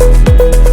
Thank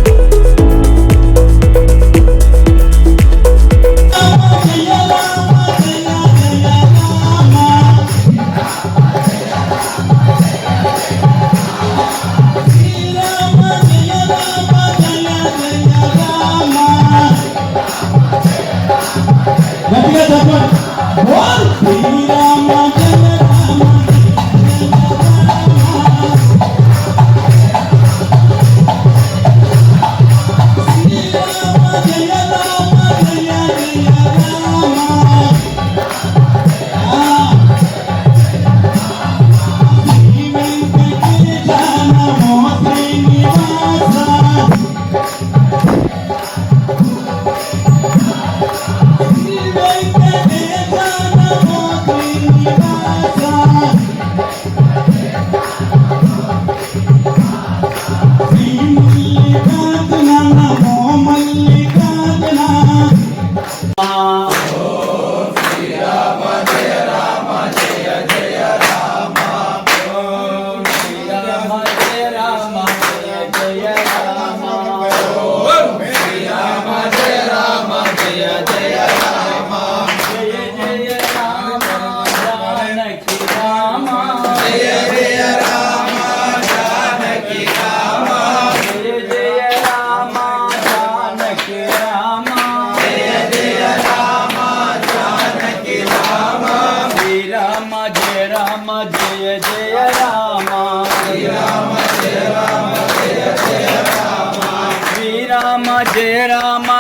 Srirama జయ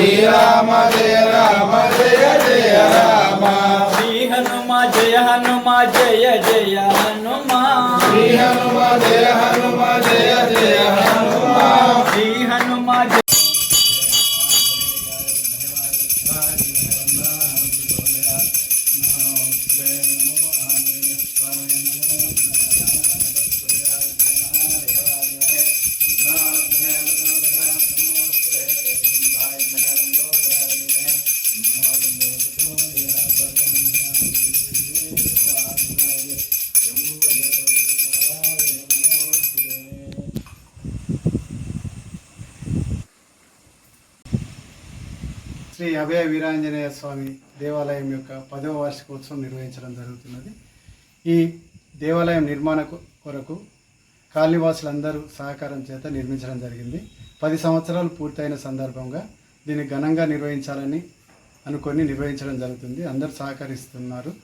శ్రీరామ జయ రామ జయ జయ రామ శ్రీ హనుమ జయ హనుమ జయ జయ హనుమ శ్రీ హనుమ జయ హనుమ జయ జయ శ్రీ అభయ వీరాంజనేయ స్వామి దేవాలయం యొక్క పదవ వార్షికోత్సవం నిర్వహించడం జరుగుతున్నది. ఈ దేవాలయం నిర్మాణ కొరకు కాలనివాసులందరూ సహకారం చేత నిర్మించడం జరిగింది. పది సంవత్సరాలు పూర్తయిన సందర్భంగా దీన్ని ఘనంగా నిర్వహించాలని అనుకొని నిర్వహించడం జరుగుతుంది. అందరూ సహకరిస్తున్నారు.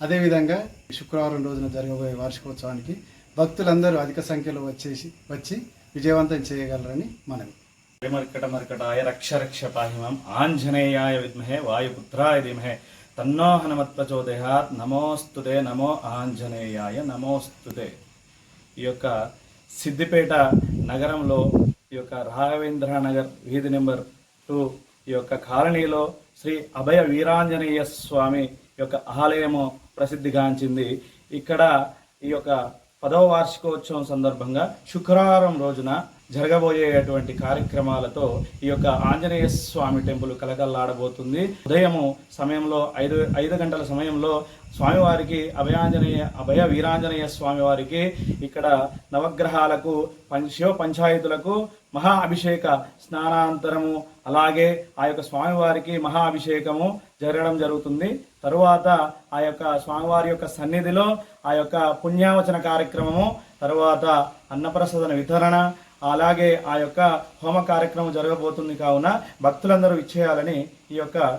అదేవిధంగా శుక్రవారం రోజున జరగబోయే వార్షికోత్సవానికి భక్తులందరూ అధిక సంఖ్యలో వచ్చేసి వచ్చి విజయవంతం చేయగలరని మనవి. మర్కట మర్కటాయ రక్ష రక్ష పాహిమం ఆంజనేయాయ విద్మహే వాయుపుత్రాయ ధీమహే తన్నో హనుమత్ నమోస్తుతే నమో ఆంజనేయాయ నమోస్తుతే ఈ యొక్క సిద్దిపేట నగరంలో ఈ యొక్క రాఘవేంద్ర నగర్ వీధి నెంబర్ టూ ఈ యొక్క కాలనీలో శ్రీ అభయ వీరాంజనేయ స్వామి యొక్క ఆలయము ప్రసిద్ధిగాంచింది. ఇక్కడ ఈ యొక్క పదవ వార్షికోత్సవం సందర్భంగా శుక్రవారం రోజున జరగబోయేటువంటి కార్యక్రమాలతో ఈ యొక్క ఆంజనేయ స్వామి టెంపుల్ కలకల్లాడబోతుంది. ఉదయము సమయంలో ఐదు ఐదు గంటల సమయంలో స్వామివారికి అభయాంజనేయ అభయ వీరాంజనేయ స్వామివారికి ఇక్కడ నవగ్రహాలకు పం- శివ పంచాయతులకు మహా అభిషేక స్నానాంతరము అలాగే ఆ యొక్క స్వామివారికి మహా అభిషేకము జరగడం జరుగుతుంది. తరువాత ఆ యొక్క స్వామివారి యొక్క సన్నిధిలో ఆ యొక్క పుణ్యావచన కార్యక్రమము తరువాత అన్నప్రసాదన వితరణ అలాగే ఆ యొక్క హోమ కార్యక్రమం జరగబోతుంది కావున భక్తులందరూ ఇచ్చేయాలని ఈ యొక్క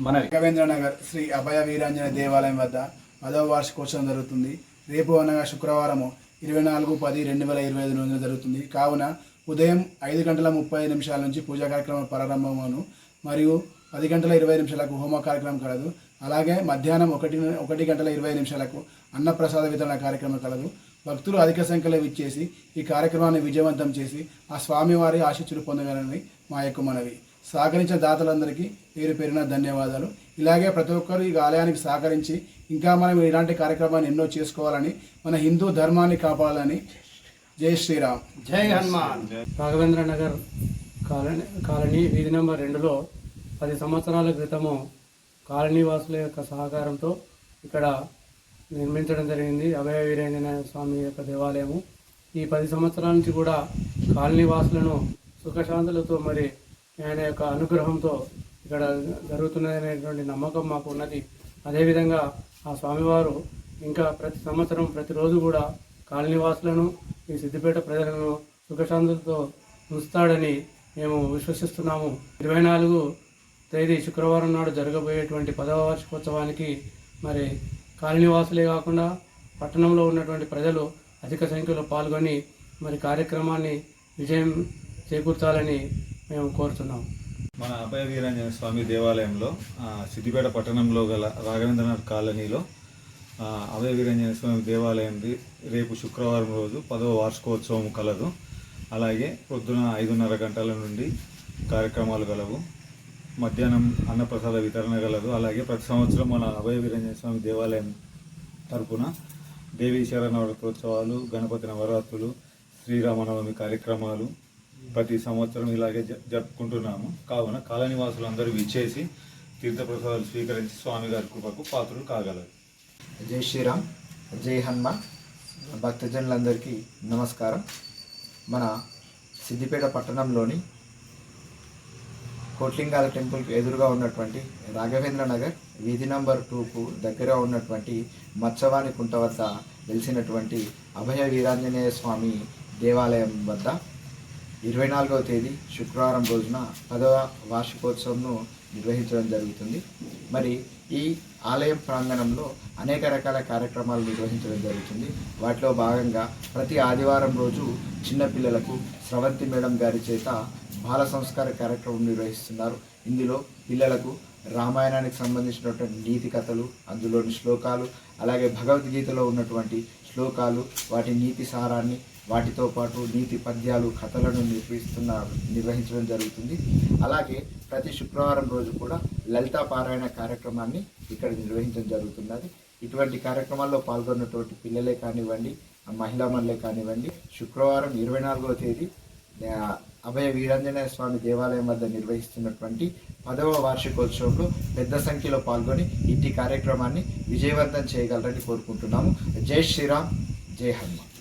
మనవి. రఘవేంద్రనగర్ శ్రీ అభయ వీరాంజనేయ దేవాలయం వద్ద పదవ వార్షికోత్సవం జరుగుతుంది. రేపు అనగా శుక్రవారము ఇరవై నాలుగు పది రెండు వేల ఇరవై ఐదు రోజున జరుగుతుంది. కావున ఉదయం ఐదు గంటల ముప్పై నిమిషాల నుంచి పూజా కార్యక్రమం ప్రారంభమవును. మరియు పది గంటల ఇరవై నిమిషాలకు హోమ కార్యక్రమం కలదు. అలాగే మధ్యాహ్నం ఒకటి ఒకటి గంటల ఇరవై నిమిషాలకు అన్నప్రసాద వితరణ కార్యక్రమం కలదు. భక్తులు అధిక సంఖ్యలో విచ్చేసి ఈ కార్యక్రమాన్ని విజయవంతం చేసి ఆ స్వామివారి ఆశీస్సులు పొందగలని మా యొక్క మనవి. సహకరించిన దాతలందరికీ పేరు పేరున ధన్యవాదాలు. ఇలాగే ప్రతి ఒక్కరు ఈ ఆలయానికి సహకరించి ఇంకా మనం ఇలాంటి కార్యక్రమాన్ని ఎన్నో చేసుకోవాలని మన హిందూ ధర్మాన్ని కాపాడాలని జై శ్రీరామ్. జై హనుమాన్. రాఘవేంద్ర నగర్ కాలనీ కాలనీ వీధి నెంబర్ రెండులో పది సంవత్సరాల క్రితము కాలనీ వాసుల యొక్క సహకారంతో ఇక్కడ నిర్మించడం జరిగింది. అభయ వీరేంద్రనాథ స్వామి యొక్క దేవాలయము. ఈ పది సంవత్సరాల నుంచి కూడా కాలనీ వాసులను సుఖశాంతులతో మరి ఆయన యొక్క అనుగ్రహంతో ఇక్కడ జరుగుతున్నదనేటువంటి నమ్మకం మాకు ఉన్నది. అదేవిధంగా ఆ స్వామివారు ఇంకా ప్రతి సంవత్సరం ప్రతిరోజు కూడా కాలనీవాసులను ఈ సిద్దిపేట ప్రజలను సుఖశాంతులతో ఉంచుతాడని మేము విశ్వసిస్తున్నాము. ఇరవై నాలుగు తేదీ శుక్రవారం నాడు జరగబోయేటువంటి పదవ వార్షికోత్సవానికి మరి కాలనీ వాసులే కాకుండా పట్టణంలో ఉన్నటువంటి ప్రజలు అధిక సంఖ్యలో పాల్గొని మరి కార్యక్రమాన్ని విజయం చేకూర్చాలని మేము కోరుతున్నాం. మన అభయ వీరాంజన స్వామి దేవాలయంలో సిద్దిపేట పట్టణంలో గల రాఘవేంద్రనాథ్ కాలనీలో అభయ వీరాంజన స్వామి దేవాలయంది రేపు శుక్రవారం రోజు పదవ వార్షికోత్సవం కలదు. అలాగే పొద్దున ఐదున్నర గంటల నుండి కార్యక్రమాలు కలవు. మధ్యాహ్నం అన్నప్రసాద వితరణ గలదు. అలాగే ప్రతి సంవత్సరం మన అభయ వీరంజన స్వామి దేవాలయం తరపున దేవీశ్వర నవరాత్రోత్సవాలు గణపతి నవరాత్రులు శ్రీరామనవమి కార్యక్రమాలు ప్రతి సంవత్సరం ఇలాగే జ- జరుపుకుంటున్నాము. కావున కాలనివాసులు అందరూ విచ్చేసి తీర్థప్రసాదాలు స్వీకరించి స్వామివారి కృపకు పాత్రలు కాగలరు. జై శ్రీరామ్ జై హనుమాన్. భక్తజనులందరికీ నమస్కారం. మన సిద్దిపేట పట్టణంలోని కోట్లింగాల టెంపుల్కి ఎదురుగా ఉన్నటువంటి రాఘవేంద్ర నగర్ వీధి నంబర్ టూకు దగ్గర ఉన్నటువంటి మత్స్యవాణి కుంట వద్ద వెలిసినటువంటి అభయ వీరాంజనేయ స్వామి దేవాలయం వద్ద ఇరవై నాలుగవ తేదీ శుక్రవారం రోజున పదవ వార్షికోత్సవంను నిర్వహించడం జరుగుతుంది. మరి ఈ ఆలయం ప్రాంగణంలో అనేక రకాల కార్యక్రమాలు నిర్వహించడం జరుగుతుంది. వాటిలో భాగంగా ప్రతి ఆదివారం రోజు చిన్నపిల్లలకు స్రవంతి మేడం గారి చేత బాల సంస్కార కార్యక్రమం నిర్వహిస్తున్నారు. ఇందులో పిల్లలకు రామాయణానికి సంబంధించినటువంటి నీతి కథలు అందులోని శ్లోకాలు అలాగే భగవద్గీతలో ఉన్నటువంటి శ్లోకాలు వాటి నీతి సారాన్ని వాటితో పాటు నీతి పద్యాలు కథలను నిర్వహిస్తున్న నిర్వహించడం జరుగుతుంది. అలాగే ప్రతి శుక్రవారం రోజు కూడా లలితా పారాయణ కార్యక్రమాన్ని ఇక్కడ నిర్వహించడం జరుగుతున్నది. ఇటువంటి కార్యక్రమాల్లో పాల్గొన్నటువంటి పిల్లలే కానివ్వండి మహిళా మనులే కానివ్వండి శుక్రవారం ఇరవై నాలుగవ తేదీ అభయ వీరాంజనేయ స్వామి దేవాలయం వద్ద నిర్వహిస్తున్నటువంటి పదవ వార్షికోత్సవంలో పెద్ద సంఖ్యలో పాల్గొని ఇంటి కార్యక్రమాన్ని విజయవంతం చేయగలరని కోరుకుంటున్నాము. జై శ్రీరామ్ జై హనుమాన్.